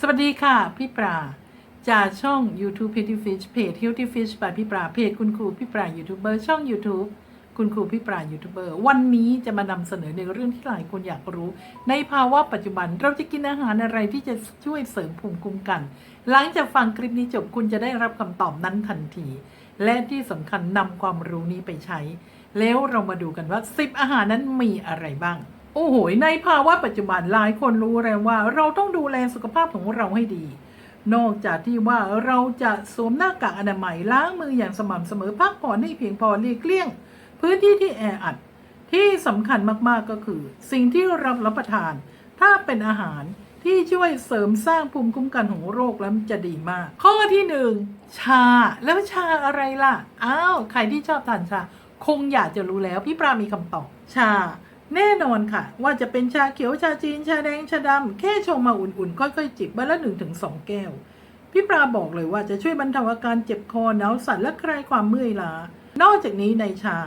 สวัสดีค่ะ พี่ปราจากช่อง YouTube Healthy Fish เพจ Healthy Fish by พี่ปราเพจคุณครูพี่ปรายูทูบเบอร์ช่อง YouTube คุณครูพี่ปรายูทูบเบอร์ วันนี้จะมานำเสนอในเรื่องที่หลายคนอยากรู้ ในภาวะปัจจุบันเราจะกินอาหารอะไรที่จะช่วยเสริมภูมิคุ้มกัน หลังจากฟังคลิปนี้จบคุณจะได้รับคำตอบนั้นทันที และที่สำคัญนำความรู้นี้ไปใช้ แล้วเรามาดูกันว่า 10 อาหารนั้นมีอะไรบ้าง โอ้โห ในภาวะปัจจุบันหลายคนรู้แล้วว่า เราต้องดูแลสุขภาพของเราให้ดี นอกจากที่ว่าเราจะสวมหน้ากากอนามัยล้างมืออย่างสม่ำเสมอพักผ่อนให้เพียงพอหลีกเลี่ยง พื้นที่ที่แออัด ที่สำคัญมากๆก็คือ สิ่งที่เรารับประทาน ถ้าเป็นอาหารที่ช่วยเสริมสร้างภูมิคุ้มกันของโรคแล้วจะดีมาก ข้อที่หนึ่งชาแล้วชาอะไรล่ะอ้าวใครที่ชอบทานชา คงอยากจะรู้แล้วพี่ปรามีคำตอบชา แน่นอนค่ะ ว่าจะเป็นชาเขียวชาจีนชาแดงชาดำแค่ชงมาอุ่นๆ ค่อยๆ จิบวันละหนึ่งถึงสองแก้ว พี่ปราบอกเลยว่าจะช่วยบรรเทาอาการเจ็บคอหนาวสั่นและคลายความเมื่อยล้านอกจากนี้ในชา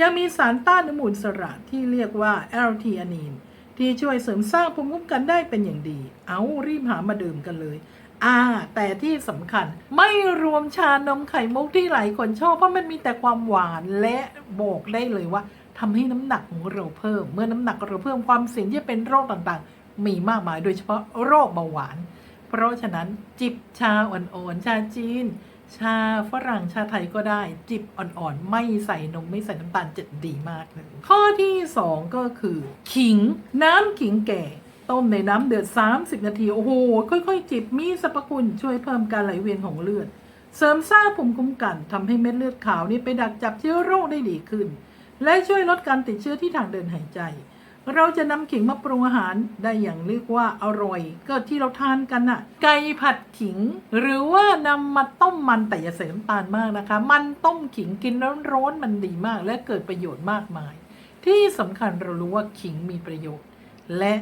ยังมีสารต้านอนุมูลอิสระที่เรียกว่าแอลทีอานีนที่ช่วยเสริมสร้างภูมิคุ้มกันได้เป็นอย่างดี เอารีบหามาดื่มกันเลยอ่าแต่ที่สำคัญไม่รวมชานมไข่มุกที่หลายคนชอบเพราะมันมีแต่ความหวานและบอกได้เลยว่า ทำให้น้ำหนักของเราเพิ่ม เมื่อน้ำหนักเราเพิ่มความเสี่ยงที่จะเป็นโรคต่างๆ มีมากมาย โดยเฉพาะโรคเบาหวาน เพราะฉะนั้นจิบชาอ่อนๆชาจีน ชาฝรั่งชาไทยก็ได้ จิบอ่อนๆ ไม่ใส่นมไม่ใส่น้ำตาลจะดีมากเลยข้อที่ 2 ก็คือ ขิง น้ำขิงแก่ต้มในน้ำเดือด 30 นาที โอ้โห ค่อยๆ จิบมีสรรพคุณช่วยเพิ่มการไหลเวียนของเลือด เสริมสร้างภูมิคุ้มกันทำให้เม็ดเลือดขาวนี่ไปดักจับเชื้อโรคได้ดีขึ้น และช่วยลดการติดเชื้อที่ทางเดินหายใจ เราจะนำขิงมาปรุงอาหารได้อย่างเรียกว่าอร่อย ก็ที่เราทานกันน่ะ ไก่ผัดขิง หรือว่านำมาต้มมันแต่อย่าใส่น้ำตาลมากนะคะ มันต้มขิงกินร้อนๆมันดีมาก และเกิดประโยชน์มากมาย ที่สำคัญเรารู้ว่าขิงมีประโยชน์ และ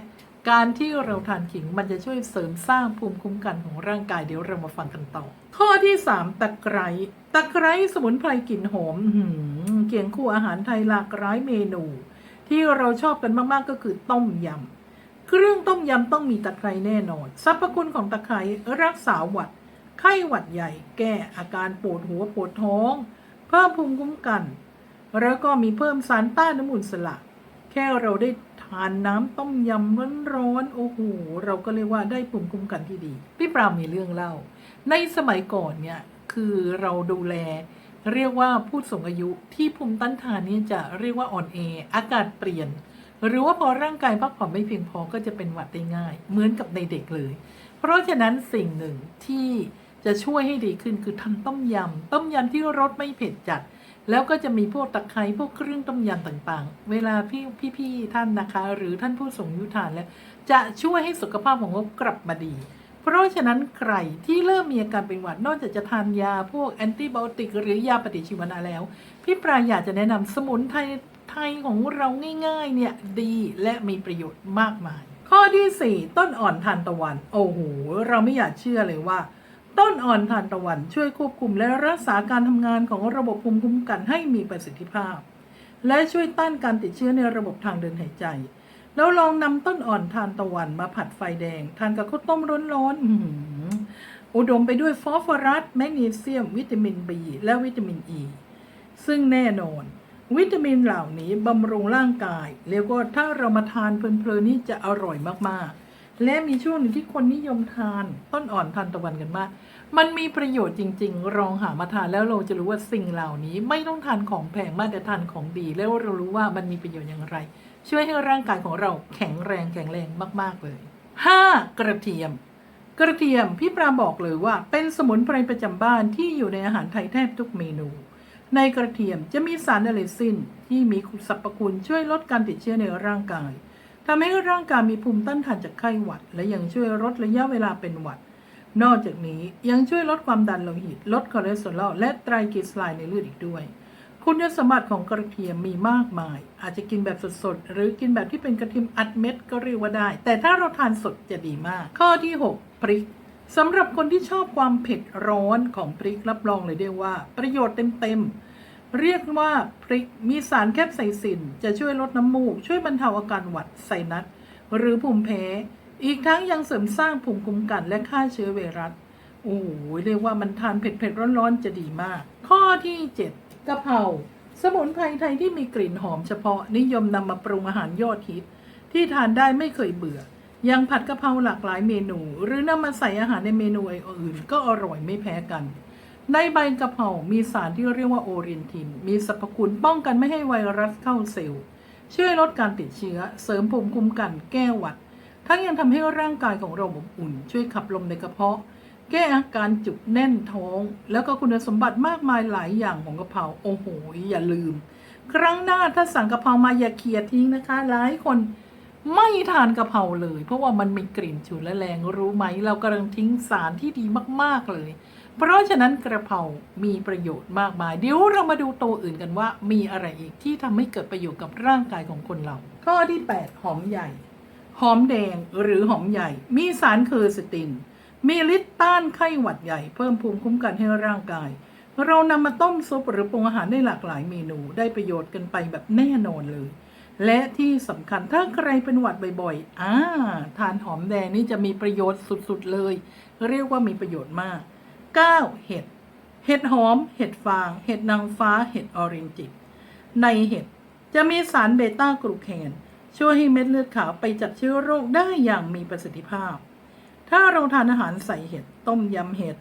การที่เราทานขิงมันจะช่วยเสริมสร้างภูมิคุ้มกันของร่างกายเดี๋ยวเรามาฟังกันต่อ ข้อที่ 3 ตะไคร้ตะไคร้สมุนไพรกลิ่นหอมหือ เคียงคู่อาหารไทยหลากหลายเมนู ที่เราชอบกันมากๆก็คือต้มยำ เครื่องต้มยำต้องมีตะไคร้แน่นอนสรรพคุณของตะไคร้รักษาหวัด ไข้หวัดใหญ่ แก้อาการปวดหัวปวดท้อง เพิ่มภูมิคุ้มกัน แล้วก็มีเพิ่มสารต้านอนุมูลสระแค่เราได้ทานน้ำต้มยำร้อนๆโอ้โหเราก็เรียกว่าได้ภูมิคุ้มกันที่ดี พี่ปรามมีเรื่องเล่า ในสมัยก่อนเนี่ยคือเราดูแล เรียกว่าผู้สูงอายุที่ภูมิต้านทานนี่จะเรียกว่าอ่อนแออากาศเปลี่ยน หรือว่าพอร่างกายพักผ่อนไม่เพียงพอก็จะเป็นหวัดได้ง่าย เหมือนกับในเด็กเลย เพราะฉะนั้นสิ่งหนึ่งที่จะช่วยให้ดีขึ้นคือทำต้มยำต้มยำที่รสไม่เผ็ดจัด แล้วก็จะมีพวกตะไคร้พวกเครื่องต้มยำต่างๆ เวลาพี่พี่ๆท่านนะคะ หรือท่านผู้สูงอายุทานแล้ว จะช่วยให้สุขภาพของเรากลับมาดี เพราะฉะนั้นใครที่เริ่มมีอาการเป็นหวัดนอกจากจะทานยาพวกแอนติไบโอติกหรือยาปฏิชีวนะแล้ว พี่ปราอยากจะแนะนำสมุนไพรไทยของเราง่ายๆเนี่ยดีและมีประโยชน์มากมาย ข้อที่ 4 ต้นอ่อนทานตะวัน โอ้โห เราไม่อยากเชื่อเลยว่า ต้นอ่อนทานตะวันช่วยควบคุมและรักษาการทำงานของระบบภูมิคุ้มกันให้มีประสิทธิภาพ และช่วยต้านการติดเชื้อในระบบทางเดินหายใจ แล้วลองนำต้นอ่อนทานตะวันมาผัดไฟแดง ทานกับข้าวต้มร้อนๆอุดมไปด้วยฟอสฟอรัส แมกนีเซียม วิตามิน B และวิตามิน E ซึ่งแน่นอน วิตามินเหล่านี้บำรุงร่างกาย เรียกว่าถ้าเรามาทานเพลินๆนี่จะอร่อยมากๆ และมีช่วงหนึ่งที่คนนิยมทานต้นอ่อนทานตะวันกันมาก มันมีประโยชน์จริงๆลองหามาทานแล้วเราจะรู้ว่าสิ่งเหล่านี้ไม่ต้องทานของแพงมากแต่ทานของดี แล้วเรารู้ว่ามันมีประโยชน์อย่างไร ช่วยให้ร่างกายของเราแข็งแรงแข็งแรงมาก ๆ เลย 5. กระเทียม กระเทียมพี่ปราบอกเลยว่า เป็นสมุนไพรประจำบ้านที่อยู่ในอาหารไทยแทบทุกเมนู ในกระเทียมจะมีสารอะเลซินที่มีสรรพคุณช่วยลดการติดเชื้อในร่างกายทำให้ร่างกายมีภูมิต้านทานจากไข้หวัด และยังช่วยลดระยะเวลาเป็นหวัด นอกจากนี้ยังช่วยลดความดันโลหิต ลดคอเลสเตอรอลและไตรกลีเซอไรด์ในเลือดอีกด้วย คุณสมบัติของกระเทียมมีมากมาย อาจจะกินแบบสดๆ หรือกินแบบที่เป็นกระเทียมอัดเม็ดก็เรียกว่าได้ แต่ถ้าเราทานสดจะดีมาก ข้อที่ 6 พริกสำหรับคนที่ชอบความเผ็ดร้อนของพริกรับรองเลยได้ว่า ประโยชน์เต็มๆ เรียกว่าพริกมีสารแคปไซซิน จะช่วยลดน้ำมูก ช่วยบรรเทาอาการหวัดไซนัสหรือภูมิแพ้ อีกทั้งยังเสริมสร้างภูมิคุ้มกันและฆ่าเชื้อไวรัสโอ้โหเรียกว่ามันทานเผ็ดๆร้อนๆจะดีมาก ข้อที่ 7 กะเพราสมุนไพรไทยที่มีกลิ่นหอมเฉพาะนิยมนำมาปรุงอาหารยอดฮิต ที่ทานได้ไม่เคยเบื่อ ยังผัดกะเพราหลากหลายเมนู หรือนำมาใส่อาหารในเมนูอื่นก็อร่อยไม่แพ้กัน ในใบกะเพรา มีสารที่เรียกว่าโอเรนทิน มีสรรพคุณป้องกันไม่ให้ไวรัสเข้าเซลล์ ช่วยลดการติดเชื้อ เสริมภูมิคุ้มกัน แก้หวัด ทั้งยังทำให้ร่างกายของเราอบอุ่น ช่วยขับลมในกระเพาะ แก้อาการจุกแน่นท้อง แล้วก็คุณสมบัติมากมายหลายอย่างของกะเพราโอ้โห อย่าลืม ครั้งหน้าถ้าสั่งกะเพรามาอย่าเคียร์ทิ้งนะคะ หลายคนไม่ทานกะเพราเลย เพราะว่ามันมีกลิ่นฉุนและแรงรู้ไหม เรากำลังทิ้งสารที่ดีมากๆเลย เพราะฉะนั้นกระเพรามีประโยชน์มากมาย เดี๋ยวเรามาดูตัวอื่นกันว่า มีอะไรอีกที่ทำให้เกิดประโยชน์กับร่างกายของคนเรา ข้อที่ 8 หอมใหญ่ หอมแดงหรือหอมใหญ่ มีสารเคอร์สติน มีฤทธิ์ต้านไข้หวัดใหญ่ เพิ่มภูมิคุ้มกันให้ร่างกาย เรานำมาต้มซุปหรือปรุงอาหารได้หลากหลายเมนูได้ประโยชน์กันไปแบบแน่นอนเลย และที่สำคัญถ้าใครเป็นหวัดบ่อยๆอ่าทานหอมแดงนี่จะมีประโยชน์สุดๆเลย เรียกว่ามีประโยชน์มาก 9. เห็ดเห็ดหอม เห็ดฟาง เห็ดนางฟ้า เห็ดออเรนจิในเห็ดจะมีสารเบต้ากลูแคน ช่วยให้เม็ดเลือดขาวไปจับเชื้อโรคได้อย่างมีประสิทธิภาพ ถ้าเราทานอาหารใส่เห็ดต้มยำเห็ด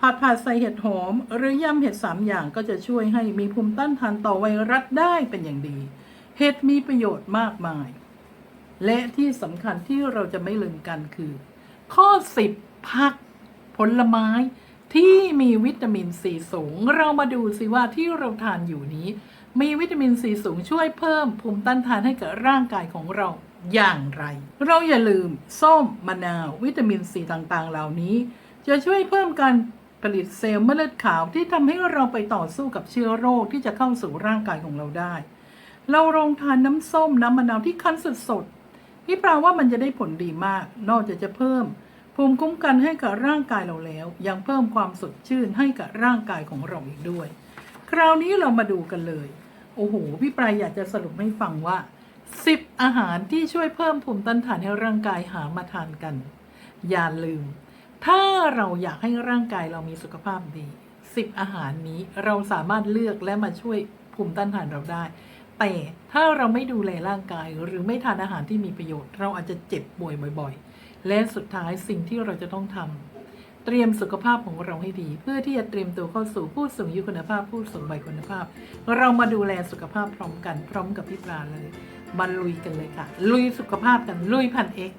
ผัดผัดใส่เห็ดหอม หรือยำเห็ดสามอย่างก็จะช่วยให้มีภูมิต้านทานต่อไวรัสได้เป็นอย่างดี เห็ดมีประโยชน์มากมาย และที่สำคัญที่เราจะไม่ลืมกันคือ ข้อ 10 ผัก ผลไม้ที่มีวิตามินซีสูง เรามาดูสิว่าที่เราทานอยู่นี้ มีวิตามินซีสูงช่วยเพิ่มภูมิต้านทานให้กับร่างกายของเรา อย่างไร เราอย่าลืมส้มมะนาววิตามินซีต่างๆ เหล่านี้ จะช่วยเพิ่มการผลิตเซลล์เม็ดเลือดขาวที่ทำให้เราไปต่อสู้กับเชื้อโรคที่จะเข้าสู่ร่างกายของเราได้ เราลองทานน้ำส้มน้ำมะนาวที่คั้นสดๆพี่ปราว่ามันจะได้ผลดีมาก นอกจากจะเพิ่ม ภูมิคุ้มกันให้กับร่างกายเราแล้ว ยังเพิ่มความสดชื่นให้กับร่างกายของเราอีกด้วย คราวนี้เรามาดูกันเลย โอ้โหพี่ปรายอยากจะสรุปให้ฟังว่า 10 อาหารที่ช่วยเพิ่มภูมิต้านทานให้ร่างกายหามาทานกัน อย่าลืม ถ้าเราอยากให้ร่างกายเรามีสุขภาพดี 10 อาหารนี้เราสามารถเลือกและมาช่วยภูมิต้านทานเราได้ แต่ถ้าเราไม่ดูแลร่างกายหรือไม่ทานอาหารที่มีประโยชน์ เราอาจจะเจ็บป่วยบ่อยๆ และสุดท้ายสิ่งที่เราจะต้องทำเตรียมสุขภาพของเราให้ดี เพื่อที่จะเตรียมตัวเข้าสู่ผู้สูงอายุคุณภาพผู้สูงวัยคุณภาพ เรามาดูแลสุขภาพพร้อมกันพร้อมกับพี่ปลาเลย มาลุยกันเลยค่ะ ลุยสุขภาพกัน ลุยพันเอก